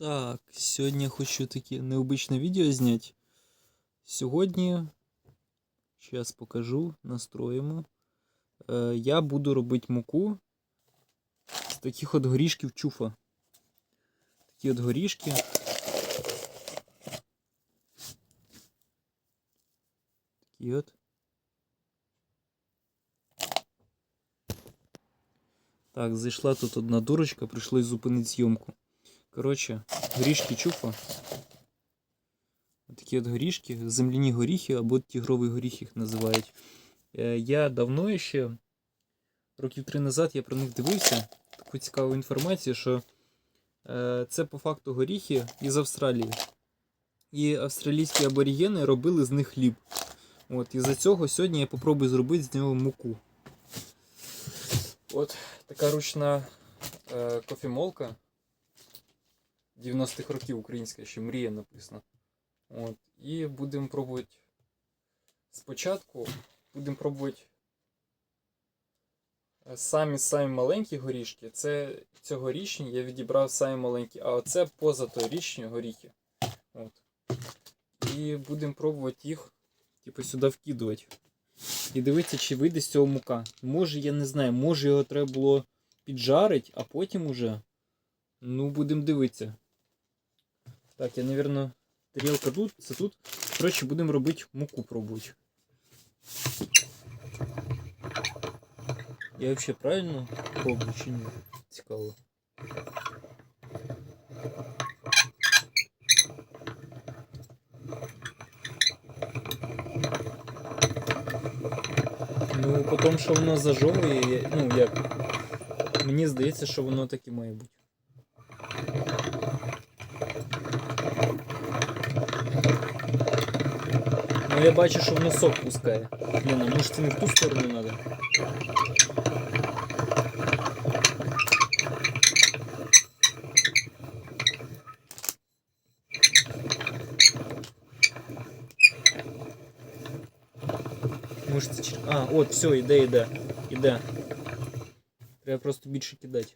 Так, сьогодні хочу таке необичне відео зняти. Сьогодні, зараз покажу, настроїмо. Е, я буду робити муку з таких от горішків чуфа. Такі от горішки. Такі от. Так, зайшла тут одна дурочка, прийшлось зупинити зйомку. Коротше, горішки чуфа. Такі от горішки, земляні горіхи або тігровий горіх їх називають. Е, Я давно ще, років три назад, я про них дивився. Таку цікаву інформацію, що е, це по факту горіхи із Австралії. І австралійські аборігени робили з них хліб. От, і за цього сьогодні я попробую зробити з нього муку. От така ручна е, кофемолка. 90-х років українська, ще мрія написана. От. І будемо пробувати спочатку будемо пробувати е, самі самі маленькі горішки. Це цьогорічні я відібрав самі маленькі, а оце позаторічні горіхи. От. І будемо пробувати їх типу, сюди вкидувати. І дивитися, чи вийде з цього мука. Може, я не знаю, може його треба було піджарити, а потім уже. Ну, будемо дивитися. Так, я, наверное, тарілка тут, це тут. Коротше, будемо робити муку пробувати. Я взагалі правильно роблю чи ні? Цікаво. Ну, потім, що воно зажовує, я- ну як. Мені здається, що воно так і має бути. Ну я бачу, що воно сок пускає. Блін, а може це не в ту сторону треба? Може це чи- А, от, все, іде, іде. Іде. Треба просто більше кидати.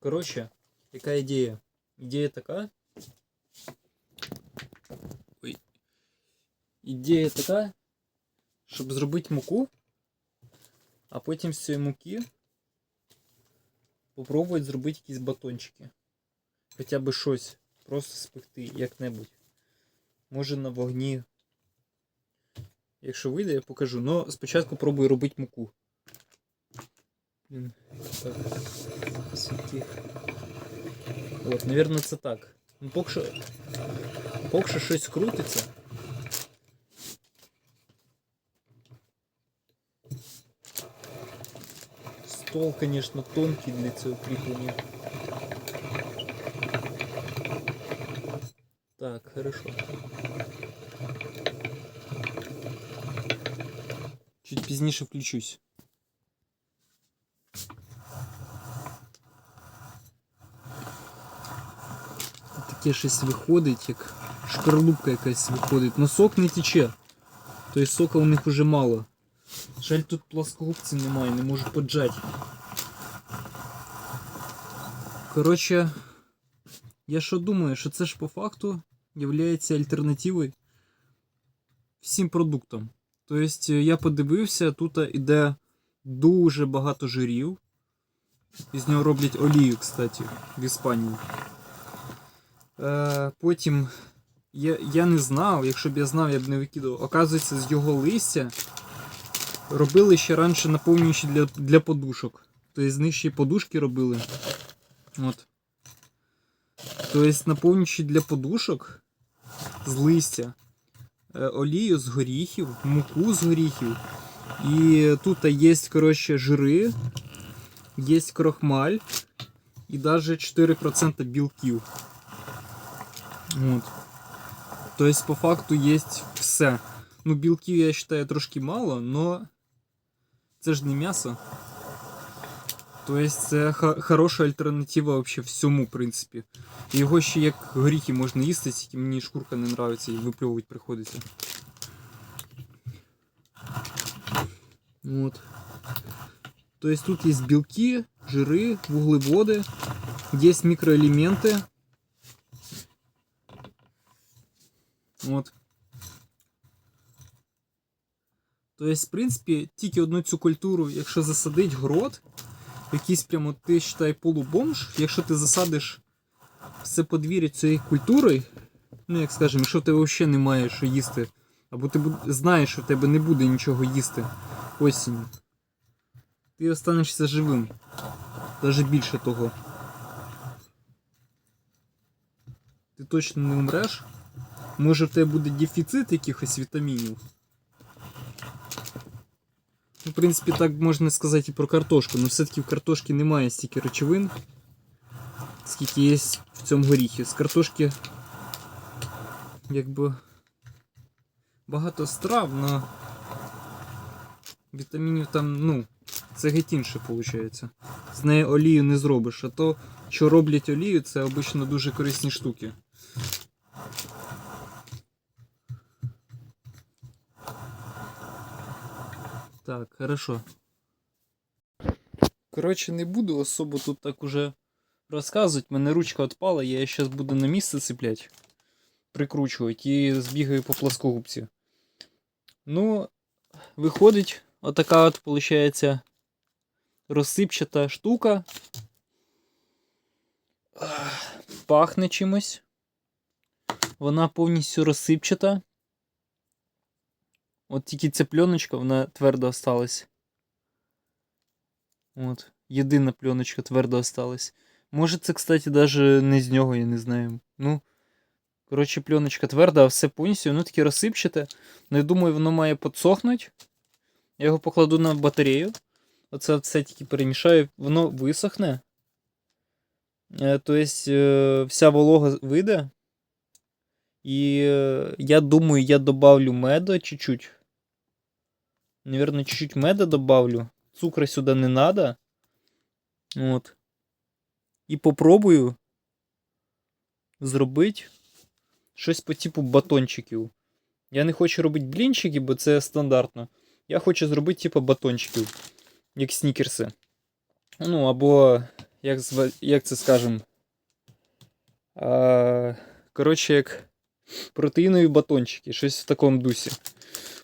Коротше, яка ідея? Ідея така. Ідея така, щоб зробити муку, а потім з цієї муки попробувати зробити якісь батончики. Хоча б щось. Просто спекти як-небудь. Може на вогні. Якщо вийде, я покажу. Но спочатку пробую робити муку. Так. От, наверное, це так. Ну, поки що, поки що щось крутиться. Стол, конечно, тонкий для цього кріплення. Так, хорошо. Чуть пізніше включусь. Таке щось виходить, як шкарлупка якась виходить. Но сок не тече. Тобто сока у них вже мало. Жаль, тут плоскогубців немає, не можу поджати. Коротше, я що думаю, що це ж по факту є альтернативою всім продуктам. Тобто я подивився, тут іде дуже багато жирів. Із нього роблять олію, кстати, в Іспанії. Е, потім я, я не знав, якщо б я знав, я б не викидав. Оказується, з його листя робили ще раніше наповнюючі для, для подушок. Тобто з них ще й подушки робили. От. Тобто наповнюючі для подушок з листя. Е, олію з горіхів, муку з горіхів. І тут є, коротше, жири, є крохмаль і навіть 4% білків. От. Тобто, по факту є все. Ну, білків, я вважаю, трошки мало, но це ж не м'ясо. Тобто це ха- хороша альтернатива вообще всьому, в принципі. Його ще як горіхи можна їсти, тільки мені шкурка не нравиться і випльовувати приходиться. Вот. Тобто тут є білки, жири, вуглеводи, є мікроелементи. От. Тобто, в принципі, тільки одну цю культуру, якщо засадить город, якийсь прямо ти считай полубомж, якщо ти засадиш все подвір'я цієї культури, ну як скажемо, якщо в тебе взагалі немає що їсти, або ти знаєш, що в тебе не буде нічого їсти осінню, ти останешся живим. Навіть більше того. Ти точно не умреш. Може в тебе буде дефіцит якихось вітамінів. В принципі, так можна сказати і про картошку, але все-таки в картошці немає стільки речовин, скільки є в цьому горіхі. З картошки якби багато страв, але вітамінів там, ну, це геть інше виходить. З неї олію не зробиш, а то, що роблять олію, це обично дуже корисні штуки. Так, хорошо. Коротше, не буду особо тут так уже розказувати. Мене ручка відпала, я її зараз буду на місце цеплять, прикручувати і збігаю по плоскогубці. Ну, виходить, отака от, виходить, розсипчата штука. Пахне чимось. Вона повністю розсипчата. От тільки ця пленочка, вона твердо осталась. От. Єдина пленочка твердо осталась. Може це, кстати, даже не з нього, я не знаю. Ну. Коротше, пленочка тверда, а все повністю, воно таке розсипчате. Ну, я думаю, воно має підсохнути. Я його покладу на батарею. Оце все тільки перемішаю, воно висохне. Тобто вся волога вийде. І е, я думаю, я добавлю меда чуть-чуть. Наверное, чуть-чуть меда добавлю. Цукра сюди не надо. От. І попробую зробити щось по типу батончиків. Я не хочу робити блінчики, бо це стандартно. Я хочу зробити типу батончиків, як снікерси. Ну, або, як, як це скажем. А, коротше, як протеїнові батончики, щось в такому дусі.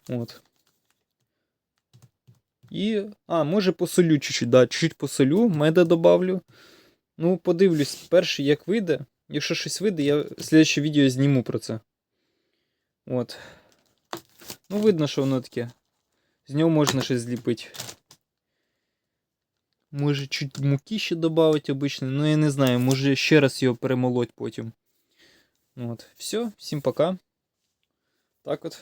От. І. А, може посолю чуть-чуть, да, чуть-чуть посолю, меда добавлю. Ну, подивлюсь, перший, як вийде. Якщо щось вийде, я слідче відео зніму про це. От. Ну, видно, що воно таке. З нього можна щось зліпити. Може, чуть муки ще додати обично. Ну, я не знаю, може ще раз його перемолоть потім. От. Все, всім пока. Так от.